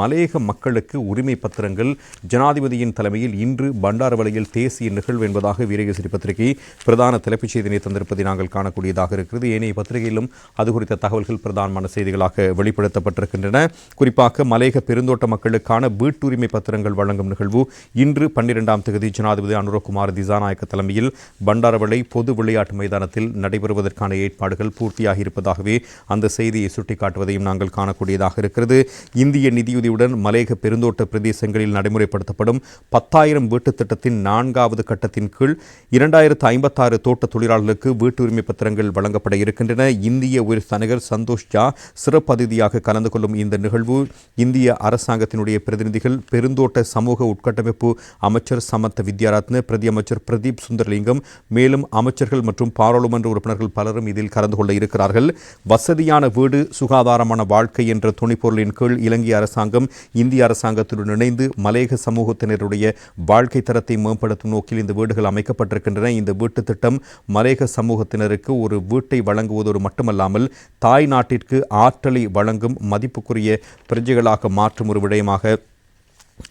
மலையக மக்களுக்கு உரிமை பத்திரங்கள் ஜனாதிபதியின் தலைமையில் இன்று பண்டாரவளையில் தேசிய நிகழ்வு என்பதாக வீரகேசரி பத்திரிகை பிரதான தலைப்புச் செய்தியினை தந்திருப்பதை நாங்கள் காணக்கூடியதாக இருக்கிறது. ஏனைய பத்திரிகையிலும் அது குறித்த தகவல்கள் பிரதானமான செய்திகளாக வெளிப்படுத்தப்பட்டிருக்கின்றன. குறிப்பாக மலையக பெருந்தோட்ட மக்களுக்கான வீட்டுரிமை பத்திரங்கள் வழங்கும் நிகழ்வு இன்று பன்னிரெண்டாம் தேதி ஜனாதிபதி அனுரகுமார் திசாநாயக்க தலைமையில் பண்டாரவளை பொது விளையாட்டு மைதானத்தில் நடைபெறுவதற்கான ஏற்பாடுகள் பூர்த்தியாகி இருப்பதாகவே அந்த செய்தியை சுட்டிக்காட்டுவதையும் நாங்கள் காணக்கூடியதாக இருக்கிறது. இந்திய நிதியுதவியுடன் மலையக பெருந்தோட்ட பிரதேசங்களில் நடைமுறைப்படுத்தப்படும் பத்தாயிரம் வீட்டுத் திட்டத்தின் நான்காவது கட்டத்தின் கீழ் இரண்டாயிரத்து ஐம்பத்தாறு தோட்ட தொழிலாளர்களுக்கு வீட்டு உரிமை பத்திரங்கள் வழங்கப்பட இருக்கின்றன. இந்திய உயிர் தனகர் சந்தோஷ் ஜா சிறப்பு அதிதியாக கலந்து கொள்ளும் இந்த நிகழ்வு இந்திய அரசாங்கத்தினுடைய பிரதிநிதிகள் பெருந்தோட்ட சமூக உட்கட்டமைப்பு அமைச்சர் சமத்த வித்யாரத்ன பிரதி அமைச்சர் பிரதீப் சுந்தரலிங்கம் மேலும் அமைச்சர்கள் மற்றும் பாராளுமன்ற உறுப்பினர்கள் பலரும் இதில் கலந்து கொள்ள இருக்கிறார்கள். வசதியான வீடு சுகாதாரமான வாழ்க்கை என்ற துணைப்பொருளின் கீழ் இலங்கை அரசாங்கம் இந்திய அரசாங்கத்துடன் இணைந்து மலையக சமூகத்தினருடைய வாழ்க்கை தரத்தை மேம்படுத்தும் நோக்கில் இந்த வீடுகள் அமைக்கப்பட்டிருக்கின்றன. இந்த வீட்டு திட்டம் மலையக சமூகத்தினருக்கு ஒரு வீட்டை வழங்குவதோடு மட்டுமல்லாமல் தாய் நாட்டிற்கு ஆற்றலை வழங்கும் மதிப்புக்குரிய பிரஜைகளாக மாற்றும் ஒரு விடயமாக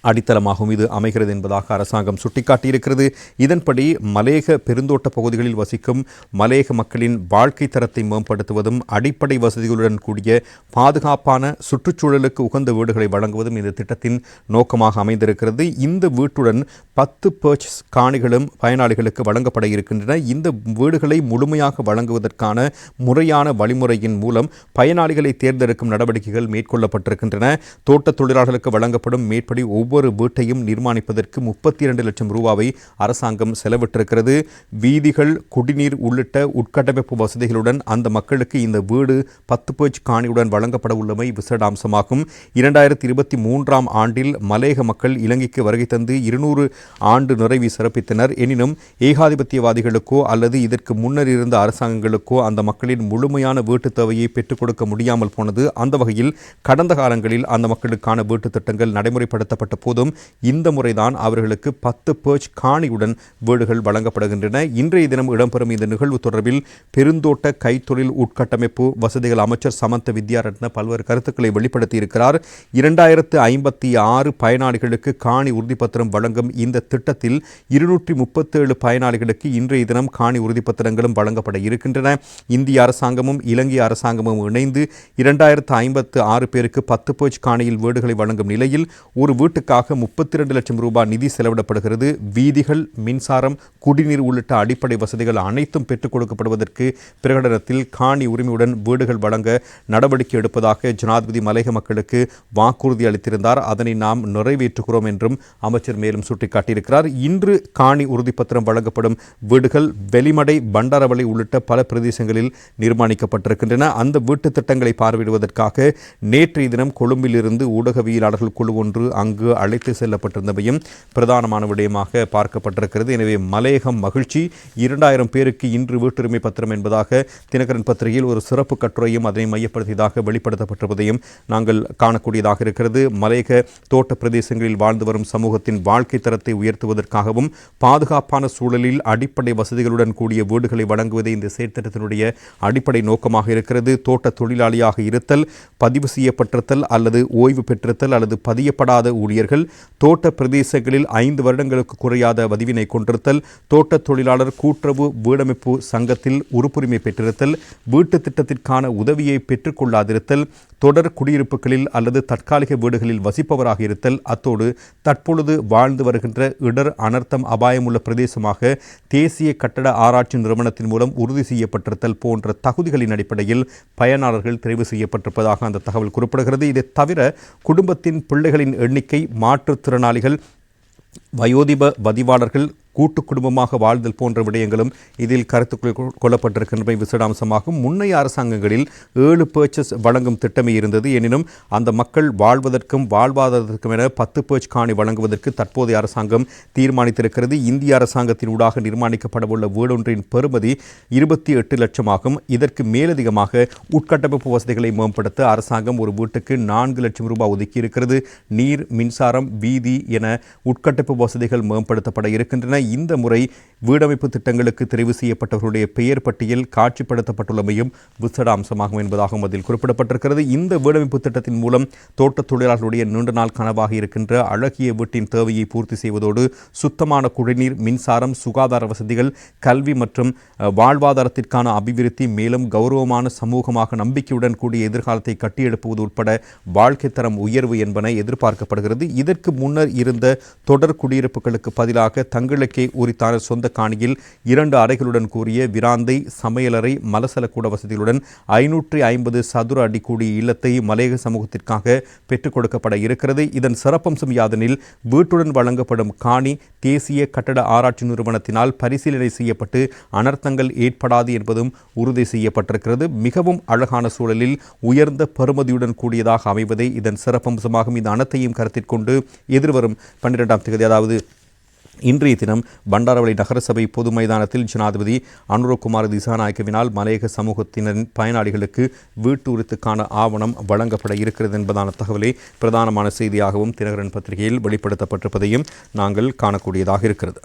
அடித்தளமாகவும் இது அமைகிறது என்பதாக அரசாங்கம் சுட்டிக்காட்டியிருக்கிறது. இதன்படி மலேக பெருந்தோட்ட பகுதிகளில் வசிக்கும் மலேக மக்களின் வாழ்க்கை தரத்தை மேம்படுத்துவதும் அடிப்படை வசதிகளுடன் கூடிய பாதுகாப்பான சுற்றுச்சூழலுக்கு உகந்த வீடுகளை வழங்குவதும் இந்த திட்டத்தின் நோக்கமாக அமைந்திருக்கிறது. இந்த வீட்டுடன் பத்து பர்ச் காணிகளும் பயனாளிகளுக்கு வழங்கப்பட இருக்கின்றன. இந்த வீடுகளை முழுமையாக வழங்குவதற்கான முறையான வழிமுறையின் மூலம் பயனாளிகளை தேர்ந்தெடுக்கும் நடவடிக்கைகள் மேற்கொள்ளப்பட்டிருக்கின்றன. தோட்ட தொழிலாளர்களுக்கு வழங்கப்படும் மேற்படி ஒவ்வொரு வீட்டையும் நிர்மாணிப்பதற்கு முப்பத்தி இரண்டு லட்சம் ரூபாவை அரசாங்கம் செலவிட்டிருக்கிறது. வீதிகள் குடிநீர் உள்ளிட்ட உட்கட்டமைப்பு வசதிகளுடன் அந்த மக்களுக்கு இந்த வீடு பத்து பேஜ் காணியுடன் வழங்கப்பட உள்ளமை விசேட அம்சமாகும் இரண்டாயிரத்தி இருபத்தி மூன்றாம் ஆண்டில் மலேக மக்கள் இலங்கைக்கு வருகை தந்து இருநூறு ஆண்டு நிறைவை சிறப்பித்தனர். எனினும் ஏகாதிபத்தியவாதிகளுக்கோ அல்லது இதற்கு முன்னர் இருந்த அரசாங்கங்களுக்கோ அந்த மக்களின் முழுமையான வீட்டுத் தேவையை பெற்றுக் கொடுக்க முடியாமல் போனது. அந்த வகையில் கடந்த காலங்களில் அந்த மக்களுக்கான வீட்டுத் திட்டங்கள் நடைமுறைப்படுத்தப்பட்ட போதும் இந்த முறைதான் அவர்களுக்கு பத்து பேர்ச் காணியுடன் வீடுகள் வழங்கப்படுகின்றன. இன்றைய தினம் இடம்பெறும் இந்த நிகழ்வு தொடர்பில் பெருந்தோட்ட கைத்தொழில் உட்கட்டமைப்பு வசதிகள் அமைச்சர் சமந்த வித்யாரத்ன பல்வேறு கருத்துக்களை வெளிப்படுத்தியிருக்கிறார். இரண்டாயிரத்து ஐம்பத்தி ஆறு பயனாளிகளுக்கு காணி உறுதிப்பத்திரம் வழங்கும் இந்த திட்டத்தில் இருநூற்றி முப்பத்தேழு பயனாளிகளுக்கு இன்றைய தினம் காணி உறுதிப்பத்திரங்களும் வழங்கப்பட இருக்கின்றன. இந்திய அரசாங்கமும் இலங்கை அரசாங்கமும் இணைந்து இரண்டாயிரத்து ஐம்பத்து ஆறு பேருக்கு பத்து பேர்ச் காணியில் வீடுகளை வழங்கும் நிலையில் ஒரு வீட்டு வீட்டுக்காக முப்பத்தி இரண்டு லட்சம் ரூபாய் நிதி செலவிடப்படுகிறது. வீதிகள் மின்சாரம் குடிநீர் உள்ளிட்ட அடிப்படை வசதிகள் அனைத்தும் பெற்றுக் கொடுக்கப்படுவதற்கு பிரகடனத்தில் காணி உரிமையுடன் வீடுகள் வழங்க நடவடிக்கை எடுப்பதாக ஜனாதிபதி மலையக மக்களுக்கு வாக்குறுதி அளித்திருந்தார். அதனை நாம் நிறைவேற்றுகிறோம் என்றும் அமைச்சர் மேலும் சுட்டிக்காட்டியிருக்கிறார். இன்று காணி உறுதிப்பத்திரம் வழங்கப்படும் வீடுகள் வெளிமடை பண்டாரவளை உள்ளிட்ட பல பிரதேசங்களில் நிர்மாணிக்கப்பட்டிருக்கின்றன. அந்த வீட்டு திட்டங்களை பார்வையிடுவதற்காக நேற்றைய தினம் கொழும்பிலிருந்து ஊடகவியலாளர்கள் குழு ஒன்று அங்கு அழைத்து செல்லப்பட்டிருந்தமையும் பிரதானமான விடயமாக பார்க்கப்பட்டிருக்கிறது. எனவே மலையகம் மகிழ்ச்சி. இரண்டாயிரம் பேருக்கு இன்று வீட்டுரிமை பத்திரம் என்பதாக தினகரன் பத்திரிகையில் ஒரு சிறப்பு கட்டுரையும் அதனை மையப்படுத்தியதாக வெளிப்படுத்தப்பட்டிருப்பதையும் நாங்கள் காணக்கூடியதாக இருக்கிறது. மலையக தோட்ட பிரதேசங்களில் வாழ்ந்து வரும் சமூகத்தின் வாழ்க்கை தரத்தை உயர்த்துவதற்காகவும் பாதுகாப்பான சூழலில் அடிப்படை வசதிகளுடன் கூடிய வீடுகளை வழங்குவதே இந்த செயற்திட்டத்தினுடைய அடிப்படை நோக்கமாக இருக்கிறது. தோட்ட தொழிலாளியாக இருத்தல் பதிவு செய்யப்பட்டிருத்தல் அல்லது ஓய்வு பெற்றிருத்தல் அல்லது பதியப்படாத ஊழியர்கள் தோட்ட பிரதேசங்களில் ஐந்து வருடங்களுக்கு குறையாத பதிவினை கொண்டிருத்தல் தோட்ட தொழிலாளர் கூட்டுறவு வீடமைப்பு சங்கத்தில் உறுப்புரிமை பெற்றிருத்தல் வீட்டு திட்டத்திற்கான உதவியை பெற்றுக்கொள்ளாதிருத்தல் தொடர் குடியிருப்புகளில் அல்லது தற்காலிக வீடுகளில் வசிப்பவராக இருத்தல் அத்தோடு தற்பொழுது வாழ்ந்து வருகின்ற இடர் அனர்த்தம் அபாயமுள்ள பிரதேசமாக தேசிய கட்டட ஆராய்ச்சி நிறுவனத்தின் மூலம் உறுதி செய்யப்பட்டிருத்தல் போன்ற தகுதிகளின் அடிப்படையில் பயனாளர்கள் தெரிவு செய்யப்பட்டிருப்பதாக அந்த தகவல் குறிப்பிடுகிறது. இதை தவிர குடும்பத்தின் பிள்ளைகளின் எண்ணிக்கை மாற்றுத்திறனாளிகள் வயோதிப பதிவாளர்கள் கூட்டு குடும்பமாக வாழ்தல் போன்ற விடயங்களும் இதில் கருத்துக்குள் கொள்ளப்பட்டிருக்கின்றமை விசேட அம்சமாகும் முன்னைய அரசாங்கங்களில் ஏழு பேர்ச்சஸ் வழங்கும் திட்டமே இருந்தது. எனினும் அந்த மக்கள் வாழ்வதற்கும் வாழ்வாதாரத்திற்கும் என பத்து பேர்ச் காணி வழங்குவதற்கு தற்போதைய அரசாங்கம் தீர்மானித்திருக்கிறது. இந்திய அரசாங்கத்தின் ஊடாக நிர்மாணிக்கப்படவுள்ள வீடொன்றின் பெறுமதி இருபத்தி எட்டு லட்சமாகும். இதற்கு மேலதிகமாக உட்கட்டமைப்பு வசதிகளை மேம்படுத்த அரசாங்கம் ஒரு வீட்டுக்கு நான்கு லட்சம் ரூபாய் ஒதுக்கி இருக்கிறது நீர் மின்சாரம் வீதி என உட்கட்டமைப்பு வசதிகள் மேம்படுத்தப்பட இருக்கின்றன. இந்த முறை வீடமைப்பு திட்டங்களுக்கு தெரிவு செய்யப்பட்டவர்களுடைய பெயர் பட்டியல் காட்சிப்படுத்தப்பட்டுள்ளமையும் விசட அம்சமாகும் என்பதாகவும் அதில் குறிப்பிடப்பட்டிருக்கிறது. இந்த வீடமைப்பு திட்டத்தின் மூலம் தோட்டத் தொழிலாளர்களுடைய நீண்ட நாள் கனவாக இருக்கின்ற அழகிய வீட்டின் தேவையை பூர்த்தி செய்வதோடு சுத்தமான குடிநீர் மின்சாரம் சுகாதார வசதிகள் கல்வி மற்றும் வாழ்வாதாரத்திற்கான அபிவிருத்தி மேலும் கௌரவமான சமூகமாக நம்பிக்கையுடன் கூடிய எதிர்காலத்தை கட்டியெழுப்புவது உட்பட வாழ்க்கை தரம் உயர்வு என்பன எதிர்பார்க்கப்படுகிறது. இதற்கு முன்னர் இருந்த தொடர் குடியிருப்புகளுக்கு பதிலாக தங்களுக்கு கிழக்கே உரித்தான சொந்த காணியில் இரண்டு அறைகளுடன் கூறிய விராந்தை சமையலறை மலசலக்கூட வசதிகளுடன் ஐநூற்றி ஐம்பது சதுர அடி கூடிய இல்லத்தை மலையக சமூகத்திற்காக பெற்றுக் கொடுக்கப்பட இருக்கிறது. இதன் சிறப்பம்சம் யாதெனில் வீட்டுடன் வழங்கப்படும் காணி தேசிய கட்டட ஆராய்ச்சி நிறுவனத்தினால் பரிசீலனை செய்யப்பட்டு அனர்த்தங்கள் ஏற்படாது என்பதும் உறுதி செய்யப்பட்டிருக்கிறது. மிகவும் அழகான சூழலில் உயர்ந்த பெறுமதியுடன் கூடியதாக அமைவதே இதன் சிறப்பம்சமாகும். இந்த அனைத்தையும் கருத்தில் கொண்டு எதிர்வரும் பன்னிரெண்டாம் தேதி அதாவது இன்றைய தினம் பண்டாரவளை நகரசபை பொது மைதானத்தில் ஜனாதிபதி அனுரகுமார் திசாநாயக்கவினால் மலையக சமூகத்தினரின் பயனாளிகளுக்கு வீட்டு உரித்துக்கான ஆவணம் வழங்கப்பட இருக்கிறது என்பதான தகவலை பிரதானமான செய்தியாகவும் தினகரன் பத்திரிகையில் வெளிப்படுத்தப்பட்டிருப்பதையும் நாங்கள் காணக்கூடியதாக இருக்கிறது.